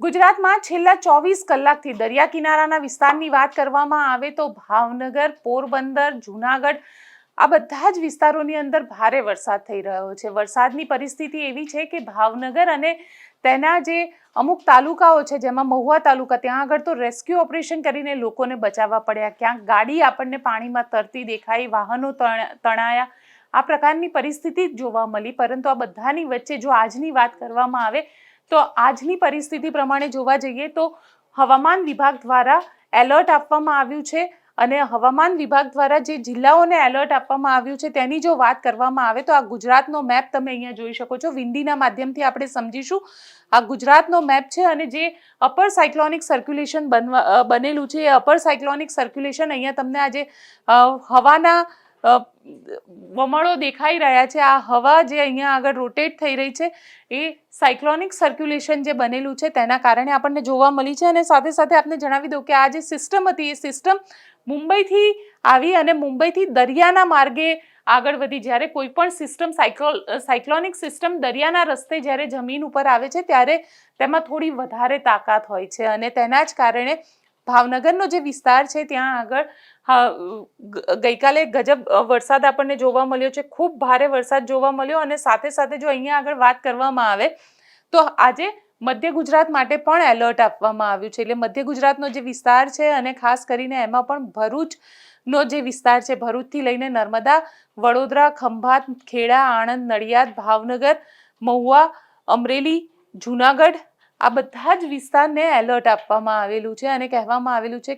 ગુજરાતમાં છેલ્લા ચોવીસ કલાકથી દરિયા કિનારાના વિસ્તારની વાત કરવામાં આવે તો ભાવનગર, પોરબંદર, જુનાગઢ, આ બધા જ વિસ્તારોની અંદર ભારે વરસાદ થઈ રહ્યો છે. વરસાદની પરિસ્થિતિ એવી છે કે ભાવનગર અને તેના જે અમુક તાલુકાઓ છે, જેમાં મહુવા તાલુકા, ત્યાં આગળ તો રેસ્ક્યુ ઓપરેશન કરીને લોકોને બચાવવા પડ્યા. ક્યાંક ગાડી આપણને પાણીમાં તરતી દેખાઈ, વાહનો તણ- તણાયા. આ પ્રકારની પરિસ્થિતિ જ જોવા મળી, પરંતુ આ બધાની વચ્ચે જો આજની વાત કરવામાં આવે તો આજની પરિસ્થિતિ પ્રમાણે જોવા જઈએ તો હવામાન વિભાગ દ્વારા એલર્ટ આપવામાં આવ્યું છે અને હવામાન વિભાગ દ્વારા જે જિલ્લાઓને એલર્ટ આપવામાં આવ્યું છે તેની જો વાત કરવામાં આવે તો આ ગુજરાતનો મેપ તમે અહીંયા જોઈ શકો છો. વિંડીના માધ્યમથી આપણે સમજીશું. આ ગુજરાતનો મેપ છે અને જે અપર સાયક્લોનિક સર્ક્યુલેશન બનવા બનેલું છે એ અપર સાયક્લોનિક સર્ક્યુલેશન અહીંયા તમને આજે હવાના વમળો દેખાઈ રહ્યા છે. આ હવા જે અહીંયા આગળ રોટેટ થઈ રહી છે એ સાયક્લોનિક સર્ક્યુલેશન જે બનેલું છે તેના કારણે આપણને જોવા મળી છે અને સાથે સાથે આપને જણાવી દઉં કે આ જે સિસ્ટમ હતી એ સિસ્ટમ મુંબઈથી આવી અને મુંબઈથી દરિયાના માર્ગે આગળ વધી. જ્યારે કોઈ પણ સિસ્ટમ સાયક્લો સાયક્લોનિક સિસ્ટમ દરિયાના રસ્તે જ્યારે જમીન ઉપર આવે છે, ત્યારે તેમાં થોડી વધારે તાકાત હોય છે અને તેના જ કારણે ભાવનગરનો જે વિસ્તાર છે ત્યાં આગળ હા, ગઈકાલે ગજબ વરસાદ આપણને જોવા મળ્યો છે. ખૂબ ભારે વરસાદ જોવા મળ્યો અને સાથે સાથે જો અહીંયા આગળ વાત કરવામાં આવે તો આજે મધ્ય ગુજરાત માટે પણ એલર્ટ આપવામાં આવ્યું છે. એટલે મધ્ય ગુજરાતનો જે વિસ્તાર છે અને ખાસ કરીને એમાં પણ ભરૂચનો જે વિસ્તાર છે ભરૂચથી લઈને નર્મદા વડોદરા ખંભાત ખેડા આણંદ નડિયાદ ભાવનગર મહુવા અમરેલી જુનાગઢ આ બધા જ વિસ્તારને એલર્ટ આપવામાં આવેલું છે અને કહેવામાં આવેલું છે